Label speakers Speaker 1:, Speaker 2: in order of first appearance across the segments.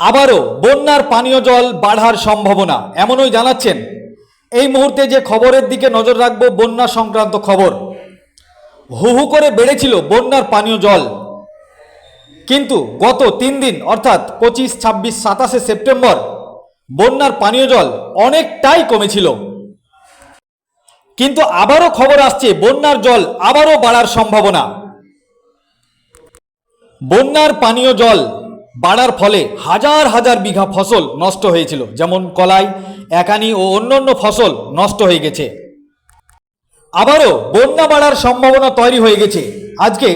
Speaker 1: আবারও বন্যার পানীয় জল বাড়ার সম্ভাবনা, এমনই জানাচ্ছেন। এই মুহূর্তে যে খবরের দিকে নজর রাখব, বন্যা সংক্রান্ত খবর। হু হু করে বেড়েছিল বন্যার পানীয় জল। কিন্তু গত তিন দিন, অর্থাৎ পঁচিশ, ছাব্বিশ, সাতাশে সেপ্টেম্বর, বন্যার পানীয় জল অনেকটাই কমেছিল। কিন্তু আবারও খবর আসছে, বন্যার জল আবারও বাড়ার সম্ভাবনা। বন্যার পানীয় জল বাড়ার ফলে হাজার হাজার বিঘা ফসল নষ্ট হয়েছিল, যেমন কলাই, একানি ও অন্যান্য ফসল নষ্ট হয়ে গেছে। আবারও বন্যা বাড়ার সম্ভাবনা তৈরি হয়ে গেছে। আজকে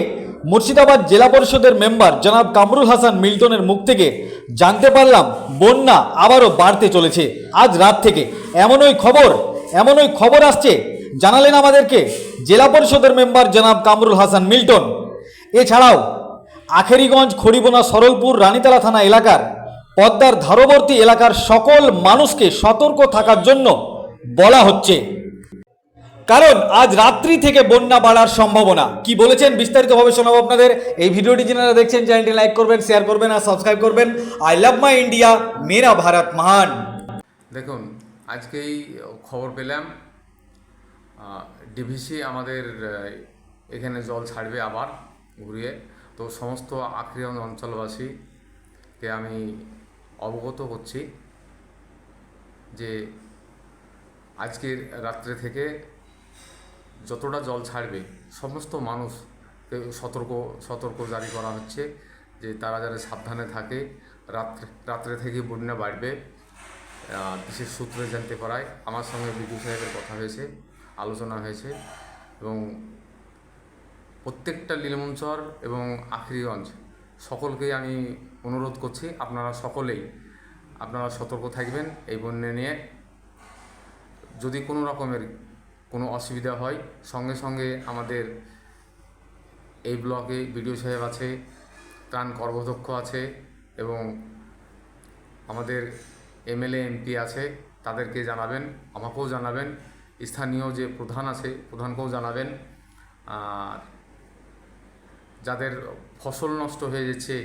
Speaker 1: মুর্শিদাবাদ জেলা পরিষদের মেম্বার জনাব কামরুল হাসান মিল্টনের মুখ থেকে জানতে পারলাম, বন্যা আবারও বাড়তে চলেছে। আজ রাত থেকে এমনই খবর এমনই খবর আসছে, জানালেন আমাদেরকে জেলা পরিষদের মেম্বার জনাব কামরুল হাসান মিল্টন। এছাড়াও আখেরিগঞ্জ, খড়িবোনা, সরলপুর, রানীতলা থানা এলাকার পদ্মার ধারবর্তী এলাকার সকল মানুষকে সতর্ক থাকার জন্য বলা হচ্ছে। কারণ আজ রাত্রি থেকে বন্যা বাড়ার সম্ভাবনা। কি বলেছেন বিস্তারিতভাবে শোনাবো আপনাদের। এই ভিডিওটি যারা দেখছেন, চ্যানেলটি লাইক করবেন, শেয়ার করবেন আর সাবস্ক্রাইব করবেন। আই লাভ মাই ইন্ডিয়া মেরা ভারত মহান
Speaker 2: দেখুন আজকেই খবর পেলাম। ডিভিসি আমাদের এখানে জল ছাড়বে আবার ঘুরিয়ে। তো সমস্ত আক্রিয়ন অঞ্চলবাসীকে আমি অবগত করছি যে আজকের রাত্রে থেকে যতটা জল ছাড়বে, সমস্ত মানুষকে সতর্ক সতর্ক জারি করা হচ্ছে যে তারা যারা সাবধানে থাকে। রাত্রে রাত্রে থেকে বন্যা বাড়বে বিশেষ সূত্রে জানতে পারায় আমার সঙ্গে বিদ্যুৎ সাহেবের কথা হয়েছে, আলোচনা হয়েছে এবং প্রত্যেকটা লীলমঞ্চর এবং আখরিগঞ্জ সকলকেই আমি অনুরোধ করছি, আপনারা সকলেই, আপনারা সতর্ক থাকবেন এই বন্যা নিয়ে। যদি কোনো রকমের কোনো অসুবিধা হয়, সঙ্গে সঙ্গে আমাদের এই ব্লকে বিডিও সাহেব আছে, ত্রাণ কর্মদক্ষ আছে এবং আমাদের এমএলএ, এমপি আছে, তাদেরকে জানাবেন, আমাকেও জানাবেন। স্থানীয় যে প্রধান আছে, প্রধানকেও জানাবেন। আর যাদের ফসল নষ্ট হয়ে যাচ্ছে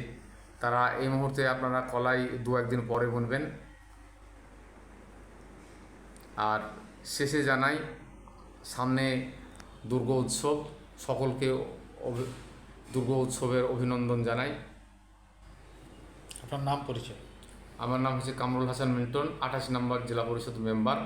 Speaker 2: তারা এই মুহূর্তে আপনারা কলাই দু একদিন পরে বুনবেন। আর শেষে জানাই সামনে দুর্গা উৎসব সকলকে দুর্গা উৎসবের অভিনন্দন জানাই।
Speaker 1: আপনার নাম পরিচয়?
Speaker 2: আমার নাম হচ্ছে কামরুল হাসান মিল্টন আঠাশ নম্বর জেলা পরিষদ মেম্বার।